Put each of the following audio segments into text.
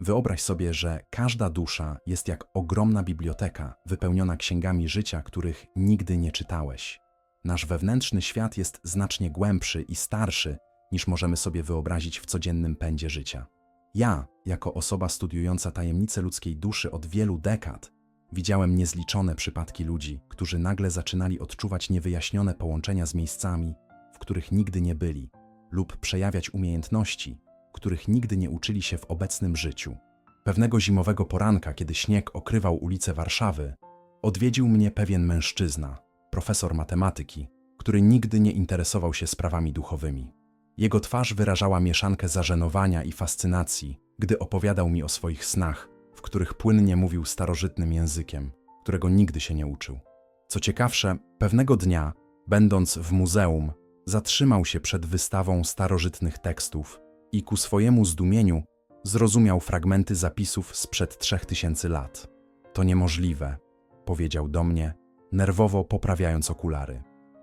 Wyobraź sobie, że każda dusza jest jak ogromna biblioteka wypełniona księgami życia, których nigdy nie czytałeś. Nasz wewnętrzny świat jest znacznie głębszy i starszy, niż możemy sobie wyobrazić w codziennym pędzie życia. Ja, jako osoba studiująca tajemnice ludzkiej duszy od wielu dekad, widziałem niezliczone przypadki ludzi, którzy nagle zaczynali odczuwać niewyjaśnione połączenia z miejscami, w których nigdy nie byli, lub przejawiać umiejętności, których nigdy nie uczyli się w obecnym życiu. Pewnego zimowego poranka, kiedy śnieg okrywał ulice Warszawy, odwiedził mnie pewien mężczyzna, profesor matematyki, który nigdy nie interesował się sprawami duchowymi. Jego twarz wyrażała mieszankę zażenowania i fascynacji, gdy opowiadał mi o swoich snach, w których płynnie mówił starożytnym językiem, którego nigdy się nie uczył. Co ciekawsze, pewnego dnia, będąc w muzeum, zatrzymał się przed wystawą starożytnych tekstów i ku swojemu zdumieniu zrozumiał fragmenty zapisów sprzed trzech tysięcy lat. To niemożliwe, powiedział do mnie, nerwowo poprawiając okulary.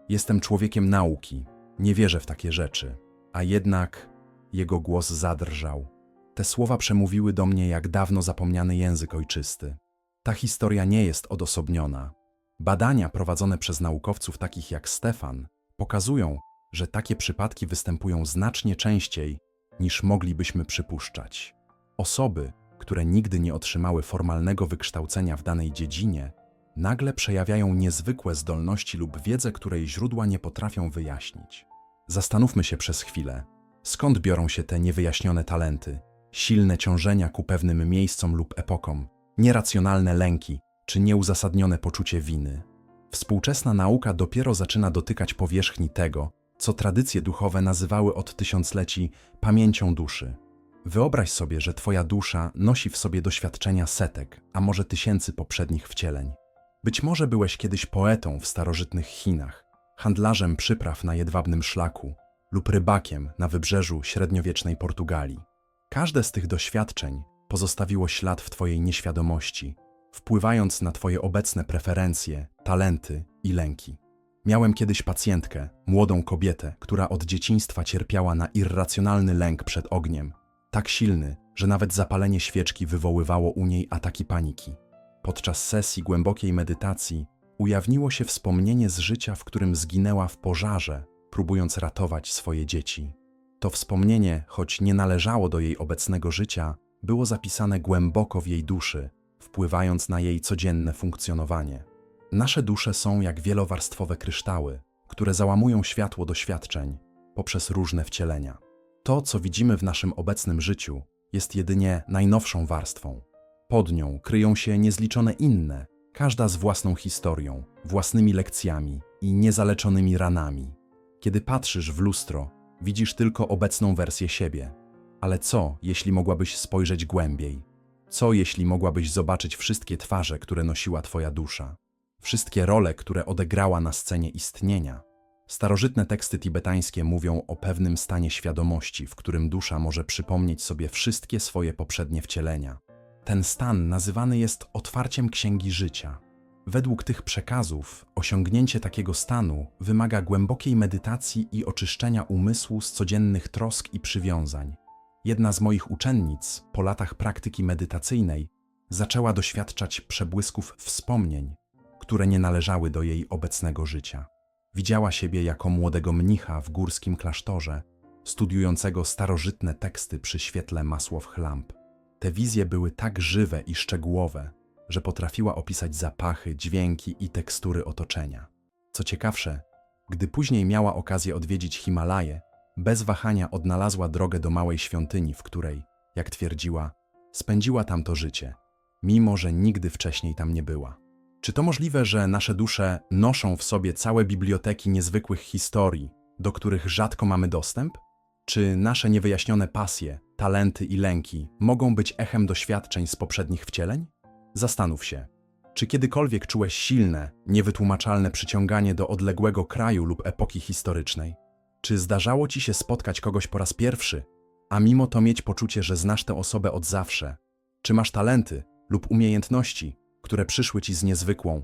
Jestem człowiekiem nauki, nie wierzę w takie rzeczy, a jednak jego głos zadrżał. Te słowa przemówiły do mnie jak dawno zapomniany język ojczysty. Ta historia nie jest odosobniona. Badania prowadzone przez naukowców takich jak Stefan pokazują, że takie przypadki występują znacznie częściej niż moglibyśmy przypuszczać. Osoby, które nigdy nie otrzymały formalnego wykształcenia w danej dziedzinie, nagle przejawiają niezwykłe zdolności lub wiedzę, której źródła nie potrafią wyjaśnić. Zastanówmy się przez chwilę, skąd biorą się te niewyjaśnione talenty, silne ciążenia ku pewnym miejscom lub epokom, nieracjonalne lęki czy nieuzasadnione poczucie winy. Współczesna nauka dopiero zaczyna dotykać powierzchni tego, co tradycje duchowe nazywały od tysiącleci pamięcią duszy. Wyobraź sobie, że Twoja dusza nosi w sobie doświadczenia setek, a może tysięcy poprzednich wcieleń. Być może byłeś kiedyś poetą w starożytnych Chinach, handlarzem przypraw na jedwabnym szlaku lub rybakiem na wybrzeżu średniowiecznej Portugalii. Każde z tych doświadczeń pozostawiło ślad w Twojej nieświadomości, wpływając na Twoje obecne preferencje, talenty i lęki. Miałem kiedyś pacjentkę, młodą kobietę, która od dzieciństwa cierpiała na irracjonalny lęk przed ogniem, tak silny, że nawet zapalenie świeczki wywoływało u niej ataki paniki. Podczas sesji głębokiej medytacji ujawniło się wspomnienie z życia, w którym zginęła w pożarze, próbując ratować swoje dzieci. To wspomnienie, choć nie należało do jej obecnego życia, było zapisane głęboko w jej duszy, wpływając na jej codzienne funkcjonowanie. Nasze dusze są jak wielowarstwowe kryształy, które załamują światło doświadczeń poprzez różne wcielenia. To, co widzimy w naszym obecnym życiu, jest jedynie najnowszą warstwą. Pod nią kryją się niezliczone inne, każda z własną historią, własnymi lekcjami i niezaleczonymi ranami. Kiedy patrzysz w lustro, widzisz tylko obecną wersję siebie. Ale co, jeśli mogłabyś spojrzeć głębiej? Co, jeśli mogłabyś zobaczyć wszystkie twarze, które nosiła Twoja dusza? Wszystkie role, które odegrała na scenie istnienia? Starożytne teksty tibetańskie mówią o pewnym stanie świadomości, w którym dusza może przypomnieć sobie wszystkie swoje poprzednie wcielenia. Ten stan nazywany jest otwarciem księgi życia. Według tych przekazów, osiągnięcie takiego stanu wymaga głębokiej medytacji i oczyszczenia umysłu z codziennych trosk i przywiązań. Jedna z moich uczennic, po latach praktyki medytacyjnej, zaczęła doświadczać przebłysków wspomnień, które nie należały do jej obecnego życia. Widziała siebie jako młodego mnicha w górskim klasztorze, studiującego starożytne teksty przy świetle masłow lamp. Te wizje były tak żywe i szczegółowe, że potrafiła opisać zapachy, dźwięki i tekstury otoczenia. Co ciekawsze, gdy później miała okazję odwiedzić Himalaje, bez wahania odnalazła drogę do małej świątyni, w której, jak twierdziła, spędziła tam to życie, mimo że nigdy wcześniej tam nie była. Czy to możliwe, że nasze dusze noszą w sobie całe biblioteki niezwykłych historii, do których rzadko mamy dostęp? Czy nasze niewyjaśnione pasje, talenty i lęki mogą być echem doświadczeń z poprzednich wcieleń? Zastanów się, czy kiedykolwiek czułeś silne, niewytłumaczalne przyciąganie do odległego kraju lub epoki historycznej? Czy zdarzało ci się spotkać kogoś po raz pierwszy, a mimo to mieć poczucie, że znasz tę osobę od zawsze? Czy masz talenty lub umiejętności, które przyszły ci z niezwykłą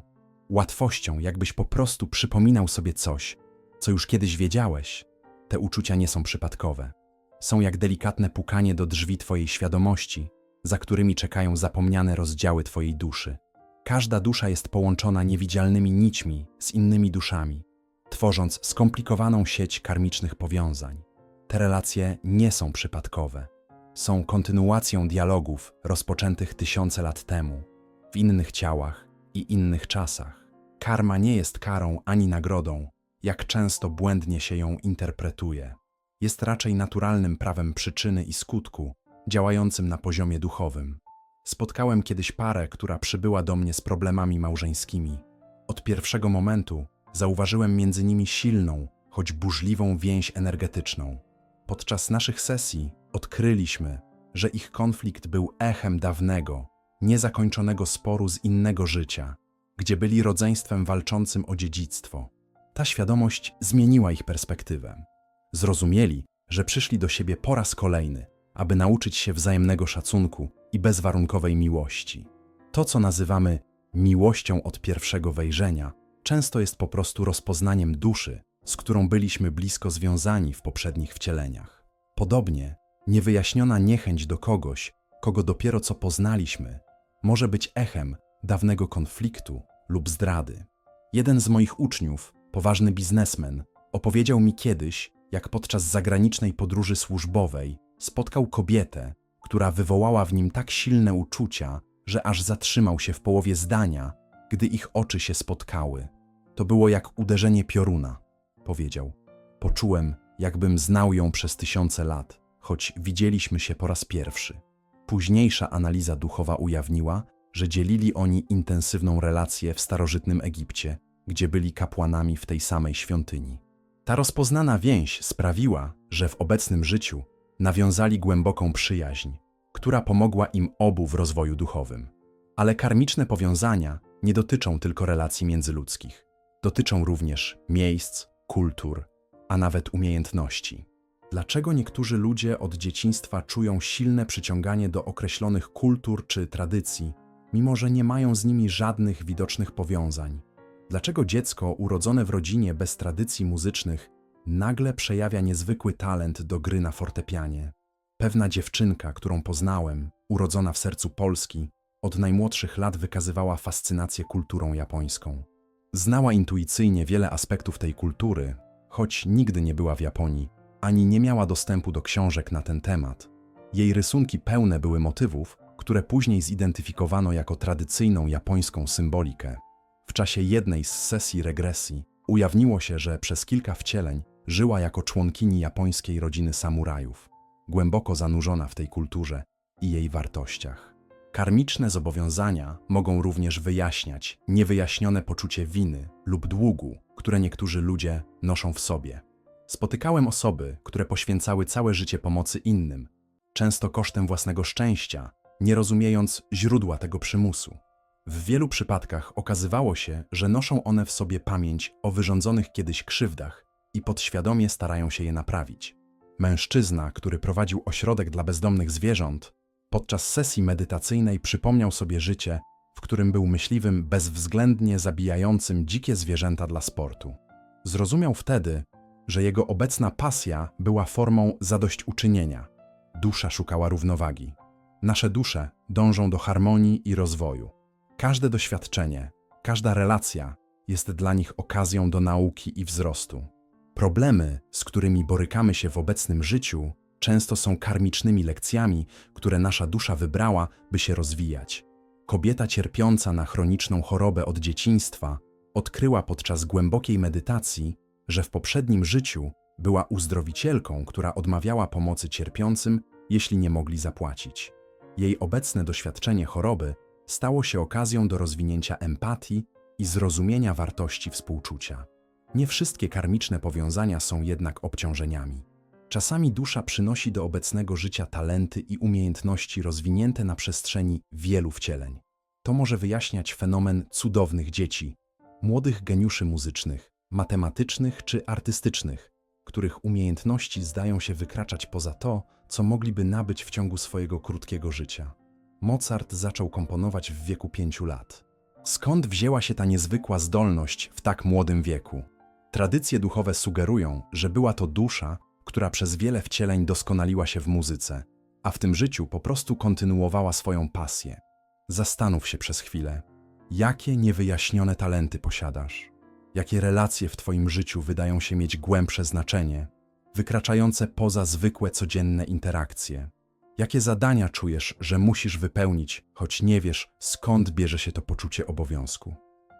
łatwością, jakbyś po prostu przypominał sobie coś, co już kiedyś wiedziałeś? Te uczucia nie są przypadkowe. Są jak delikatne pukanie do drzwi twojej świadomości, za którymi czekają zapomniane rozdziały Twojej duszy. Każda dusza jest połączona niewidzialnymi nićmi z innymi duszami, tworząc skomplikowaną sieć karmicznych powiązań. Te relacje nie są przypadkowe. Są kontynuacją dialogów rozpoczętych tysiące lat temu, w innych ciałach i innych czasach. Karma nie jest karą ani nagrodą, jak często błędnie się ją interpretuje. Jest raczej naturalnym prawem przyczyny i skutku, działającym na poziomie duchowym. Spotkałem kiedyś parę, która przybyła do mnie z problemami małżeńskimi. Od pierwszego momentu zauważyłem między nimi silną, choć burzliwą więź energetyczną. Podczas naszych sesji odkryliśmy, że ich konflikt był echem dawnego, niezakończonego sporu z innego życia, gdzie byli rodzeństwem walczącym o dziedzictwo. Ta świadomość zmieniła ich perspektywę. Zrozumieli, że przyszli do siebie po raz kolejny, aby nauczyć się wzajemnego szacunku i bezwarunkowej miłości. To, co nazywamy miłością od pierwszego wejrzenia, często jest po prostu rozpoznaniem duszy, z którą byliśmy blisko związani w poprzednich wcieleniach. Podobnie, niewyjaśniona niechęć do kogoś, kogo dopiero co poznaliśmy, może być echem dawnego konfliktu lub zdrady. Jeden z moich uczniów, poważny biznesmen, opowiedział mi kiedyś, jak podczas zagranicznej podróży służbowej spotkał kobietę, która wywołała w nim tak silne uczucia, że aż zatrzymał się w połowie zdania, gdy ich oczy się spotkały. To było jak uderzenie pioruna, powiedział. Poczułem, jakbym znał ją przez tysiące lat, choć widzieliśmy się po raz pierwszy. Późniejsza analiza duchowa ujawniła, że dzielili oni intensywną relację w starożytnym Egipcie, gdzie byli kapłanami w tej samej świątyni. Ta rozpoznana więź sprawiła, że w obecnym życiu nawiązali głęboką przyjaźń, która pomogła im obu w rozwoju duchowym. Ale karmiczne powiązania nie dotyczą tylko relacji międzyludzkich. Dotyczą również miejsc, kultur, a nawet umiejętności. Dlaczego niektórzy ludzie od dzieciństwa czują silne przyciąganie do określonych kultur czy tradycji, mimo że nie mają z nimi żadnych widocznych powiązań? Dlaczego dziecko urodzone w rodzinie bez tradycji muzycznych nagle przejawia niezwykły talent do gry na fortepianie? Pewna dziewczynka, którą poznałem, urodzona w sercu Polski, od najmłodszych lat wykazywała fascynację kulturą japońską. Znała intuicyjnie wiele aspektów tej kultury, choć nigdy nie była w Japonii, ani nie miała dostępu do książek na ten temat. Jej rysunki pełne były motywów, które później zidentyfikowano jako tradycyjną japońską symbolikę. W czasie jednej z sesji regresji ujawniło się, że przez kilka wcieleń żyła jako członkini japońskiej rodziny samurajów, głęboko zanurzona w tej kulturze i jej wartościach. Karmiczne zobowiązania mogą również wyjaśniać niewyjaśnione poczucie winy lub długu, które niektórzy ludzie noszą w sobie. Spotykałem osoby, które poświęcały całe życie pomocy innym, często kosztem własnego szczęścia, nie rozumiejąc źródła tego przymusu. W wielu przypadkach okazywało się, że noszą one w sobie pamięć o wyrządzonych kiedyś krzywdach i podświadomie starają się je naprawić. Mężczyzna, który prowadził ośrodek dla bezdomnych zwierząt, podczas sesji medytacyjnej przypomniał sobie życie, w którym był myśliwym bezwzględnie zabijającym dzikie zwierzęta dla sportu. Zrozumiał wtedy, że jego obecna pasja była formą zadośćuczynienia. Dusza szukała równowagi. Nasze dusze dążą do harmonii i rozwoju. Każde doświadczenie, każda relacja jest dla nich okazją do nauki i wzrostu. Problemy, z którymi borykamy się w obecnym życiu, często są karmicznymi lekcjami, które nasza dusza wybrała, by się rozwijać. Kobieta cierpiąca na chroniczną chorobę od dzieciństwa odkryła podczas głębokiej medytacji, że w poprzednim życiu była uzdrowicielką, która odmawiała pomocy cierpiącym, jeśli nie mogli zapłacić. Jej obecne doświadczenie choroby stało się okazją do rozwinięcia empatii i zrozumienia wartości współczucia. Nie wszystkie karmiczne powiązania są jednak obciążeniami. Czasami dusza przynosi do obecnego życia talenty i umiejętności rozwinięte na przestrzeni wielu wcieleń. To może wyjaśniać fenomen cudownych dzieci, młodych geniuszy muzycznych, matematycznych czy artystycznych, których umiejętności zdają się wykraczać poza to, co mogliby nabyć w ciągu swojego krótkiego życia. Mozart zaczął komponować w wieku pięciu lat. Skąd wzięła się ta niezwykła zdolność w tak młodym wieku? Tradycje duchowe sugerują, że była to dusza, która przez wiele wcieleń doskonaliła się w muzyce, a w tym życiu po prostu kontynuowała swoją pasję. Zastanów się przez chwilę, jakie niewyjaśnione talenty posiadasz, jakie relacje w Twoim życiu wydają się mieć głębsze znaczenie, wykraczające poza zwykłe codzienne interakcje. Jakie zadania czujesz, że musisz wypełnić, choć nie wiesz, skąd bierze się to poczucie obowiązku?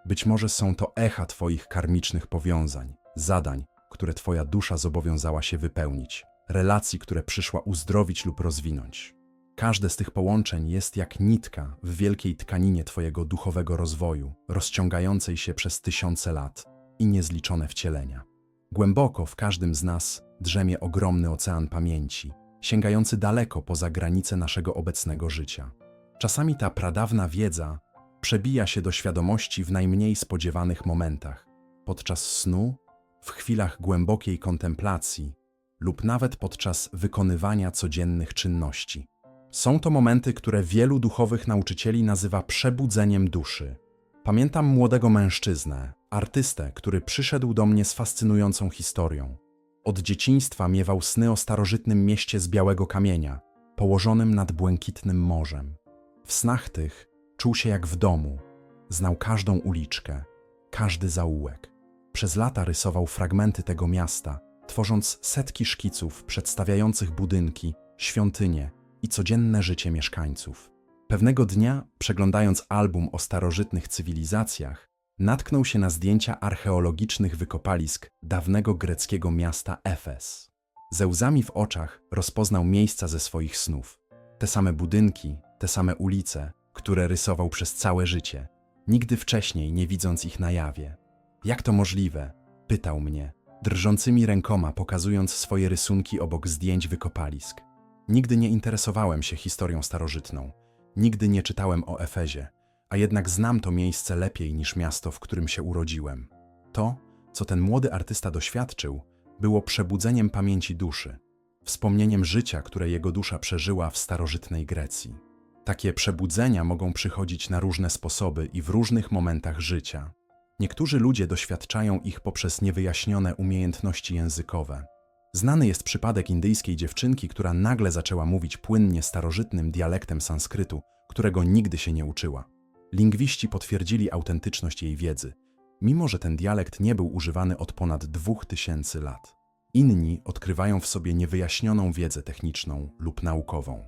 Być może są to echa Twoich karmicznych powiązań, zadań, które Twoja dusza zobowiązała się wypełnić, relacji, które przyszła uzdrowić lub rozwinąć. Każde z tych połączeń jest jak nitka w wielkiej tkaninie Twojego duchowego rozwoju, rozciągającej się przez tysiące lat i niezliczone wcielenia. Głęboko w każdym z nas drzemie ogromny ocean pamięci, sięgający daleko poza granice naszego obecnego życia. Czasami ta pradawna wiedza przebija się do świadomości w najmniej spodziewanych momentach, podczas snu, w chwilach głębokiej kontemplacji lub nawet podczas wykonywania codziennych czynności. Są to momenty, które wielu duchowych nauczycieli nazywa przebudzeniem duszy. Pamiętam młodego mężczyznę, artystę, który przyszedł do mnie z fascynującą historią. Od dzieciństwa miewał sny o starożytnym mieście z białego kamienia, położonym nad błękitnym morzem. W snach tych czuł się jak w domu, znał każdą uliczkę, każdy zaułek. Przez lata rysował fragmenty tego miasta, tworząc setki szkiców przedstawiających budynki, świątynie i codzienne życie mieszkańców. Pewnego dnia, przeglądając album o starożytnych cywilizacjach, natknął się na zdjęcia archeologicznych wykopalisk dawnego greckiego miasta Efes. Ze łzami w oczach rozpoznał miejsca ze swoich snów. Te same budynki, te same ulice, które rysował przez całe życie, nigdy wcześniej nie widząc ich na jawie. Jak to możliwe? pytał mnie, drżącymi rękoma pokazując swoje rysunki obok zdjęć wykopalisk. Nigdy nie interesowałem się historią starożytną, nigdy nie czytałem o Efezie, a jednak znam to miejsce lepiej niż miasto, w którym się urodziłem. To, co ten młody artysta doświadczył, było przebudzeniem pamięci duszy, wspomnieniem życia, które jego dusza przeżyła w starożytnej Grecji. Takie przebudzenia mogą przychodzić na różne sposoby i w różnych momentach życia. Niektórzy ludzie doświadczają ich poprzez niewyjaśnione umiejętności językowe. Znany jest przypadek indyjskiej dziewczynki, która nagle zaczęła mówić płynnie starożytnym dialektem sanskrytu, którego nigdy się nie uczyła. Lingwiści potwierdzili autentyczność jej wiedzy, mimo że ten dialekt nie był używany od ponad dwóch tysięcy lat. Inni odkrywają w sobie niewyjaśnioną wiedzę techniczną lub naukową.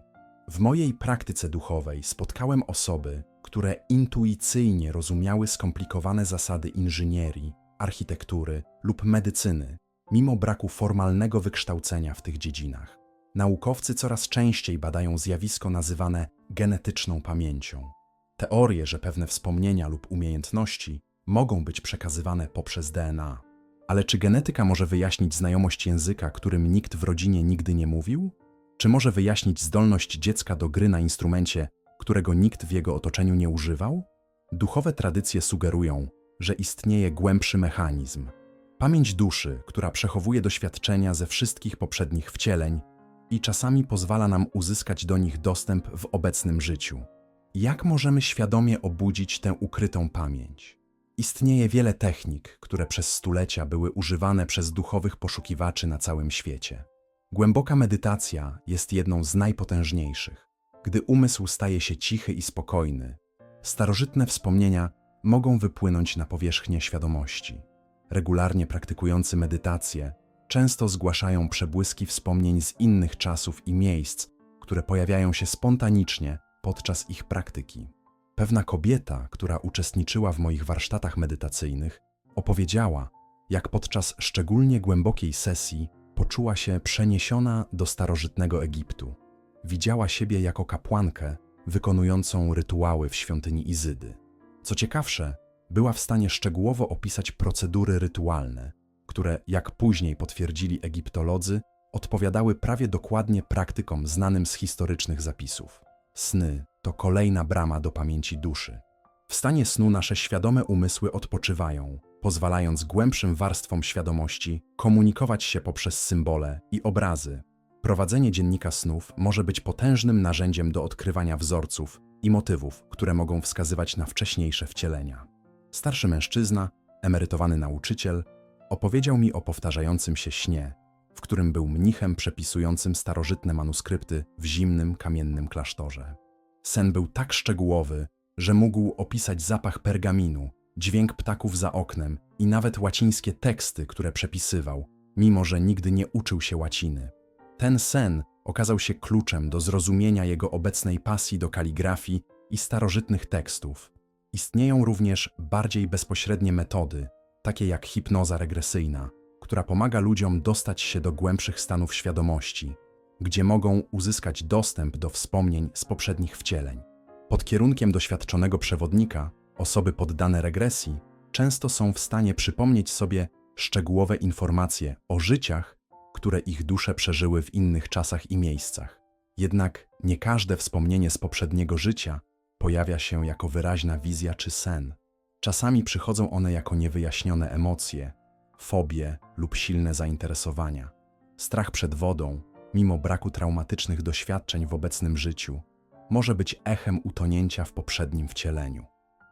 W mojej praktyce duchowej spotkałem osoby, które intuicyjnie rozumiały skomplikowane zasady inżynierii, architektury lub medycyny, mimo braku formalnego wykształcenia w tych dziedzinach. Naukowcy coraz częściej badają zjawisko nazywane genetyczną pamięcią. Teorie, że pewne wspomnienia lub umiejętności mogą być przekazywane poprzez DNA. Ale czy genetyka może wyjaśnić znajomość języka, którym nikt w rodzinie nigdy nie mówił? Czy może wyjaśnić zdolność dziecka do gry na instrumencie, którego nikt w jego otoczeniu nie używał? Duchowe tradycje sugerują, że istnieje głębszy mechanizm. Pamięć duszy, która przechowuje doświadczenia ze wszystkich poprzednich wcieleń i czasami pozwala nam uzyskać do nich dostęp w obecnym życiu. Jak możemy świadomie obudzić tę ukrytą pamięć? Istnieje wiele technik, które przez stulecia były używane przez duchowych poszukiwaczy na całym świecie. Głęboka medytacja jest jedną z najpotężniejszych. Gdy umysł staje się cichy i spokojny, starożytne wspomnienia mogą wypłynąć na powierzchnię świadomości. Regularnie praktykujący medytację często zgłaszają przebłyski wspomnień z innych czasów i miejsc, które pojawiają się spontanicznie podczas ich praktyki. Pewna kobieta, która uczestniczyła w moich warsztatach medytacyjnych, opowiedziała, jak podczas szczególnie głębokiej sesji poczuła się przeniesiona do starożytnego Egiptu. Widziała siebie jako kapłankę wykonującą rytuały w świątyni Izydy. Co ciekawsze, była w stanie szczegółowo opisać procedury rytualne, które, jak później potwierdzili egiptolodzy, odpowiadały prawie dokładnie praktykom znanym z historycznych zapisów. Sny to kolejna brama do pamięci duszy. W stanie snu nasze świadome umysły odpoczywają, pozwalając głębszym warstwom świadomości komunikować się poprzez symbole i obrazy. Prowadzenie dziennika snów może być potężnym narzędziem do odkrywania wzorców i motywów, które mogą wskazywać na wcześniejsze wcielenia. Starszy mężczyzna, emerytowany nauczyciel, opowiedział mi o powtarzającym się śnie, w którym był mnichem przepisującym starożytne manuskrypty w zimnym, kamiennym klasztorze. Sen był tak szczegółowy, że mógł opisać zapach pergaminu, dźwięk ptaków za oknem i nawet łacińskie teksty, które przepisywał, mimo że nigdy nie uczył się łaciny. Ten sen okazał się kluczem do zrozumienia jego obecnej pasji do kaligrafii i starożytnych tekstów. Istnieją również bardziej bezpośrednie metody, takie jak hipnoza regresyjna, która pomaga ludziom dostać się do głębszych stanów świadomości, gdzie mogą uzyskać dostęp do wspomnień z poprzednich wcieleń. Pod kierunkiem doświadczonego przewodnika, osoby poddane regresji często są w stanie przypomnieć sobie szczegółowe informacje o życiach, które ich dusze przeżyły w innych czasach i miejscach. Jednak nie każde wspomnienie z poprzedniego życia pojawia się jako wyraźna wizja czy sen. Czasami przychodzą one jako niewyjaśnione emocje, fobie lub silne zainteresowania. Strach przed wodą, mimo braku traumatycznych doświadczeń w obecnym życiu, może być echem utonięcia w poprzednim wcieleniu.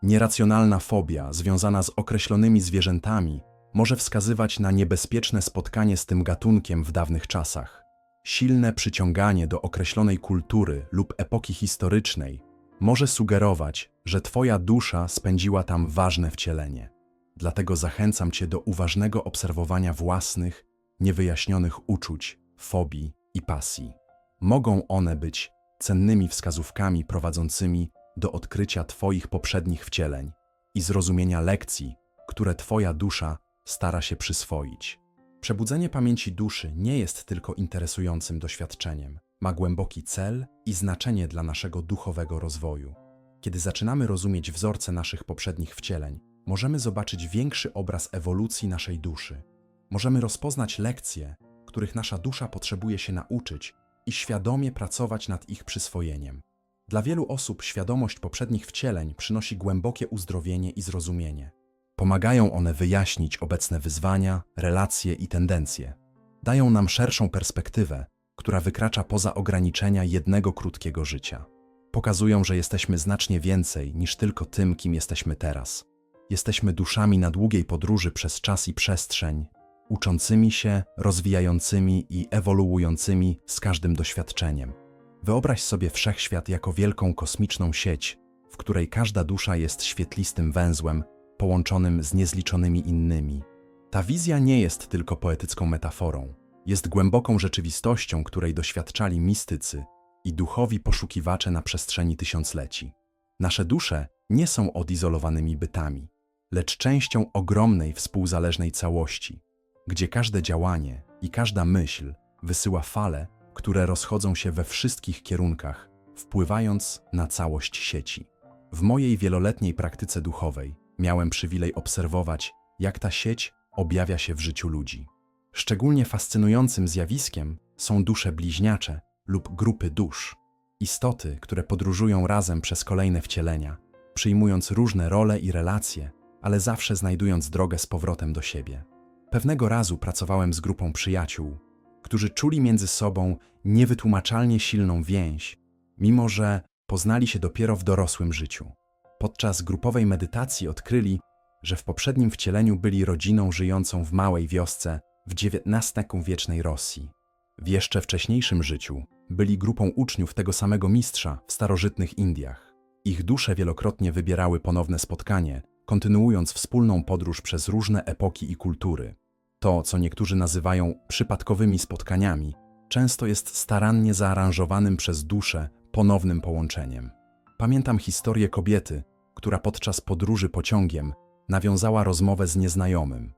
Nieracjonalna fobia związana z określonymi zwierzętami może wskazywać na niebezpieczne spotkanie z tym gatunkiem w dawnych czasach. Silne przyciąganie do określonej kultury lub epoki historycznej może sugerować, że Twoja dusza spędziła tam ważne wcielenie. Dlatego zachęcam Cię do uważnego obserwowania własnych, niewyjaśnionych uczuć, fobii i pasji. Mogą one być cennymi wskazówkami prowadzącymi do odkrycia Twoich poprzednich wcieleń i zrozumienia lekcji, które Twoja dusza stara się przyswoić. Przebudzenie pamięci duszy nie jest tylko interesującym doświadczeniem, ma głęboki cel i znaczenie dla naszego duchowego rozwoju. Kiedy zaczynamy rozumieć wzorce naszych poprzednich wcieleń, możemy zobaczyć większy obraz ewolucji naszej duszy. Możemy rozpoznać lekcje, których nasza dusza potrzebuje się nauczyć i świadomie pracować nad ich przyswojeniem. Dla wielu osób świadomość poprzednich wcieleń przynosi głębokie uzdrowienie i zrozumienie. Pomagają one wyjaśnić obecne wyzwania, relacje i tendencje. Dają nam szerszą perspektywę, która wykracza poza ograniczenia jednego krótkiego życia. Pokazują, że jesteśmy znacznie więcej niż tylko tym, kim jesteśmy teraz. Jesteśmy duszami na długiej podróży przez czas i przestrzeń, uczącymi się, rozwijającymi i ewoluującymi z każdym doświadczeniem. Wyobraź sobie wszechświat jako wielką kosmiczną sieć, w której każda dusza jest świetlistym węzłem połączonym z niezliczonymi innymi. Ta wizja nie jest tylko poetycką metaforą, jest głęboką rzeczywistością, której doświadczali mistycy i duchowi poszukiwacze na przestrzeni tysiącleci. Nasze dusze nie są odizolowanymi bytami, lecz częścią ogromnej współzależnej całości, gdzie każde działanie i każda myśl wysyła fale, które rozchodzą się we wszystkich kierunkach, wpływając na całość sieci. W mojej wieloletniej praktyce duchowej miałem przywilej obserwować, jak ta sieć objawia się w życiu ludzi. Szczególnie fascynującym zjawiskiem są dusze bliźniacze lub grupy dusz. Istoty, które podróżują razem przez kolejne wcielenia, przyjmując różne role i relacje, ale zawsze znajdując drogę z powrotem do siebie. Pewnego razu pracowałem z grupą przyjaciół, którzy czuli między sobą niewytłumaczalnie silną więź, mimo że poznali się dopiero w dorosłym życiu. Podczas grupowej medytacji odkryli, że w poprzednim wcieleniu byli rodziną żyjącą w małej wiosce w XIX-wiecznej Rosji. W jeszcze wcześniejszym życiu byli grupą uczniów tego samego mistrza w starożytnych Indiach. Ich dusze wielokrotnie wybierały ponowne spotkanie, kontynuując wspólną podróż przez różne epoki i kultury. To, co niektórzy nazywają przypadkowymi spotkaniami, często jest starannie zaaranżowanym przez duszę ponownym połączeniem. Pamiętam historię kobiety, która podczas podróży pociągiem nawiązała rozmowę z nieznajomym.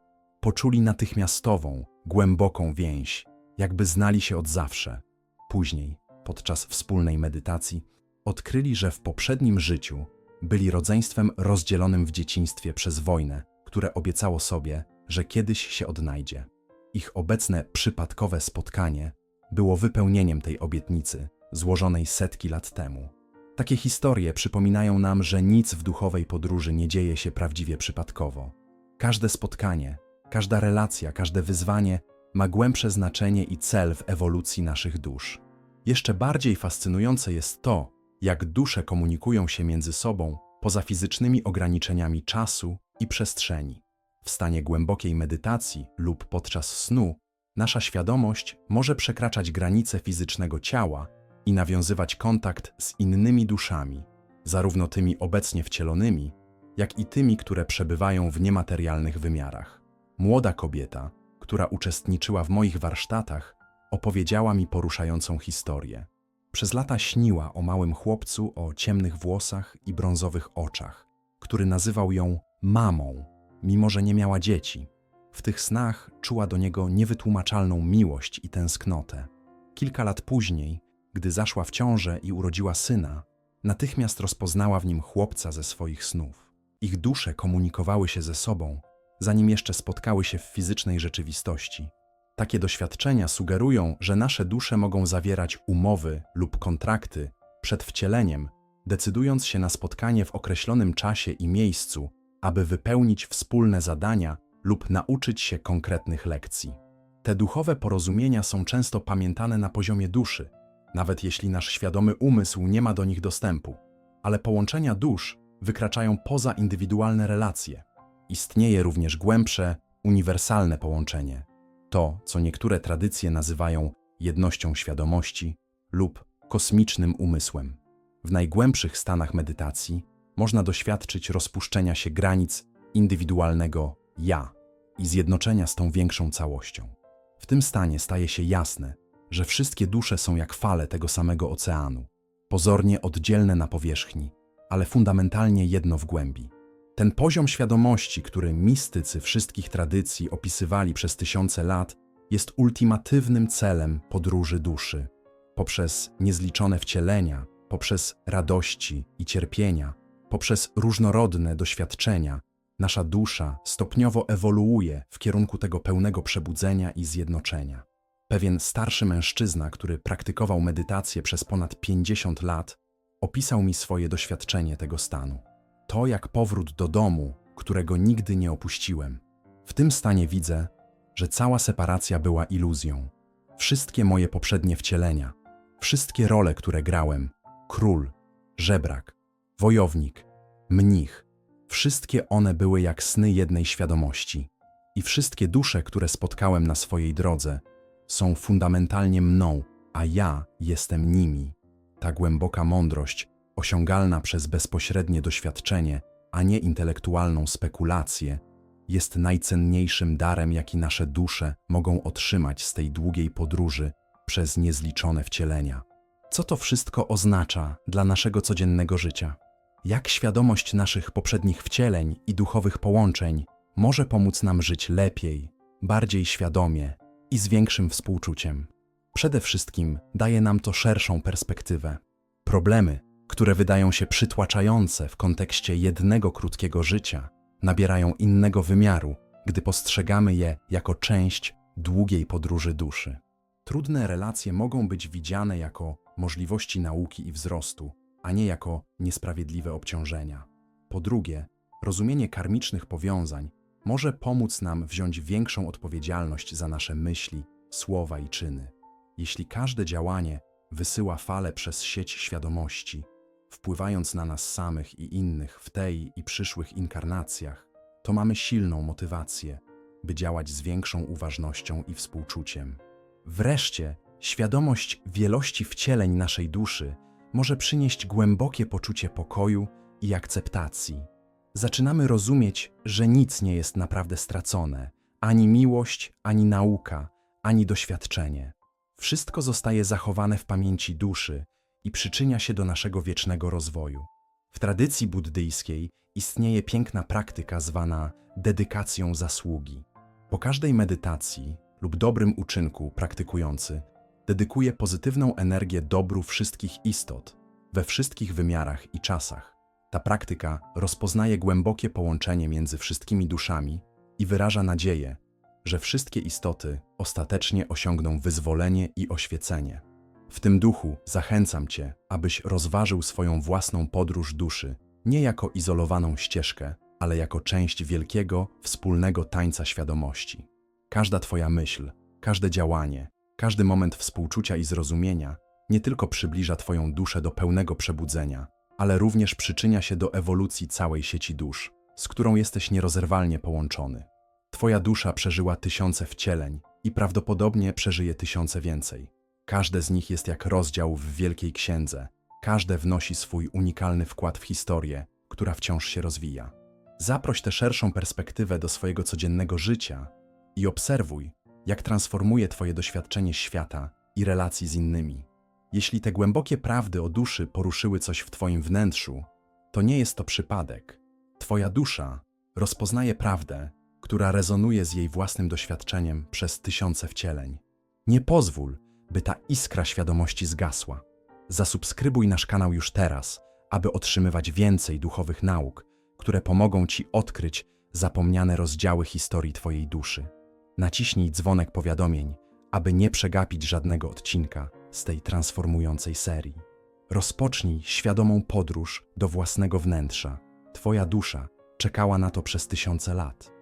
Poczuli natychmiastową, głęboką więź, jakby znali się od zawsze. Później, podczas wspólnej medytacji, odkryli, że w poprzednim życiu byli rodzeństwem rozdzielonym w dzieciństwie przez wojnę, które obiecało sobie, że kiedyś się odnajdzie. Ich obecne przypadkowe spotkanie było wypełnieniem tej obietnicy, złożonej setki lat temu. Takie historie przypominają nam, że nic w duchowej podróży nie dzieje się prawdziwie przypadkowo. Każde spotkanie, każda relacja, każde wyzwanie ma głębsze znaczenie i cel w ewolucji naszych dusz. Jeszcze bardziej fascynujące jest to, jak dusze komunikują się między sobą poza fizycznymi ograniczeniami czasu i przestrzeni. W stanie głębokiej medytacji lub podczas snu Nasza świadomość może przekraczać granice fizycznego ciała i nawiązywać kontakt z innymi duszami, zarówno tymi obecnie wcielonymi, jak i tymi, które przebywają w niematerialnych wymiarach. Młoda kobieta, która uczestniczyła w moich warsztatach, opowiedziała mi poruszającą historię. Przez lata śniła o małym chłopcu o ciemnych włosach i brązowych oczach, który nazywał ją mamą, mimo że nie miała dzieci. W tych snach czuła do niego niewytłumaczalną miłość i tęsknotę. Kilka lat później, gdy zaszła w ciążę i urodziła syna, natychmiast rozpoznała w nim chłopca ze swoich snów. Ich dusze komunikowały się ze sobą, zanim jeszcze spotkały się w fizycznej rzeczywistości. Takie doświadczenia sugerują, że nasze dusze mogą zawierać umowy lub kontrakty przed wcieleniem, decydując się na spotkanie w określonym czasie i miejscu, aby wypełnić wspólne zadania lub nauczyć się konkretnych lekcji. Te duchowe porozumienia są często pamiętane na poziomie duszy, nawet jeśli nasz świadomy umysł nie ma do nich dostępu. Ale połączenia dusz wykraczają poza indywidualne relacje. Istnieje również głębsze, uniwersalne połączenie. To, co niektóre tradycje nazywają jednością świadomości lub kosmicznym umysłem. W najgłębszych stanach medytacji można doświadczyć rozpuszczenia się granic indywidualnego ja i zjednoczenia z tą większą całością. W tym stanie staje się jasne, że wszystkie dusze są jak fale tego samego oceanu, pozornie oddzielne na powierzchni, ale fundamentalnie jedno w głębi. Ten poziom świadomości, który mistycy wszystkich tradycji opisywali przez tysiące lat, jest ultimatywnym celem podróży duszy. Poprzez niezliczone wcielenia, poprzez radości i cierpienia, poprzez różnorodne doświadczenia, nasza dusza stopniowo ewoluuje w kierunku tego pełnego przebudzenia i zjednoczenia. Pewien starszy mężczyzna, który praktykował medytację przez ponad 50 lat, opisał mi swoje doświadczenie tego stanu. To jak powrót do domu, którego nigdy nie opuściłem. W tym stanie widzę, że cała separacja była iluzją. Wszystkie moje poprzednie wcielenia, wszystkie role, które grałem król, żebrak, wojownik, mnich wszystkie one były jak sny jednej świadomości. I wszystkie dusze, które spotkałem na swojej drodze, są fundamentalnie mną, a ja jestem nimi. Ta głęboka mądrość, osiągalna przez bezpośrednie doświadczenie, a nie intelektualną spekulację, jest najcenniejszym darem, jaki nasze dusze mogą otrzymać z tej długiej podróży przez niezliczone wcielenia. Co to wszystko oznacza dla naszego codziennego życia? Jak świadomość naszych poprzednich wcieleń i duchowych połączeń może pomóc nam żyć lepiej, bardziej świadomie i z większym współczuciem? Przede wszystkim daje nam to szerszą perspektywę. Problemy, które wydają się przytłaczające w kontekście jednego krótkiego życia, nabierają innego wymiaru, gdy postrzegamy je jako część długiej podróży duszy. Trudne relacje mogą być widziane jako możliwości nauki i wzrostu, a nie jako niesprawiedliwe obciążenia. Po drugie, rozumienie karmicznych powiązań może pomóc nam wziąć większą odpowiedzialność za nasze myśli, słowa i czyny. Jeśli każde działanie wysyła fale przez sieć świadomości, wpływając na nas samych i innych w tej i przyszłych inkarnacjach, to mamy silną motywację, by działać z większą uważnością i współczuciem. Wreszcie, świadomość wielości wcieleń naszej duszy może przynieść głębokie poczucie pokoju i akceptacji. Zaczynamy rozumieć, że nic nie jest naprawdę stracone ani miłość, ani nauka, ani doświadczenie. Wszystko zostaje zachowane w pamięci duszy i przyczynia się do naszego wiecznego rozwoju. W tradycji buddyjskiej istnieje piękna praktyka zwana dedykacją zasługi. Po każdej medytacji lub dobrym uczynku praktykujący dedykuje pozytywną energię dobru wszystkich istot, we wszystkich wymiarach i czasach. Ta praktyka rozpoznaje głębokie połączenie między wszystkimi duszami i wyraża nadzieję, że wszystkie istoty ostatecznie osiągną wyzwolenie i oświecenie. W tym duchu zachęcam Cię, abyś rozważył swoją własną podróż duszy, nie jako izolowaną ścieżkę, ale jako część wielkiego, wspólnego tańca świadomości. Każda Twoja myśl, każde działanie, każdy moment współczucia i zrozumienia nie tylko przybliża Twoją duszę do pełnego przebudzenia, ale również przyczynia się do ewolucji całej sieci dusz, z którą jesteś nierozerwalnie połączony. Twoja dusza przeżyła tysiące wcieleń i prawdopodobnie przeżyje tysiące więcej. Każde z nich jest jak rozdział w Wielkiej Księdze. Każde wnosi swój unikalny wkład w historię, która wciąż się rozwija. Zaproś tę szerszą perspektywę do swojego codziennego życia i obserwuj, jak transformuje Twoje doświadczenie świata i relacji z innymi. Jeśli te głębokie prawdy o duszy poruszyły coś w Twoim wnętrzu, to nie jest to przypadek. Twoja dusza rozpoznaje prawdę, która rezonuje z jej własnym doświadczeniem przez tysiące wcieleń. Nie pozwól, by ta iskra świadomości zgasła. Zasubskrybuj nasz kanał już teraz, aby otrzymywać więcej duchowych nauk, które pomogą Ci odkryć zapomniane rozdziały historii Twojej duszy. Naciśnij dzwonek powiadomień, aby nie przegapić żadnego odcinka z tej transformującej serii. Rozpocznij świadomą podróż do własnego wnętrza. Twoja dusza czekała na to przez tysiące lat.